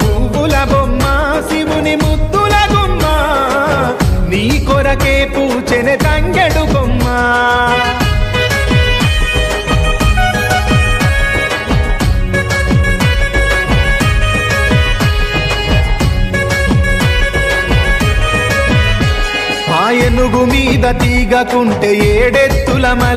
పువ్వుల బొమ్మ శివుని ముద్దుల గుమ్మ నీ కొరకే పూచెనె తంగెడు బొమ్మ. ఆ ఏనుగు మీద తీగకుంటే ఏడెత్తుల మ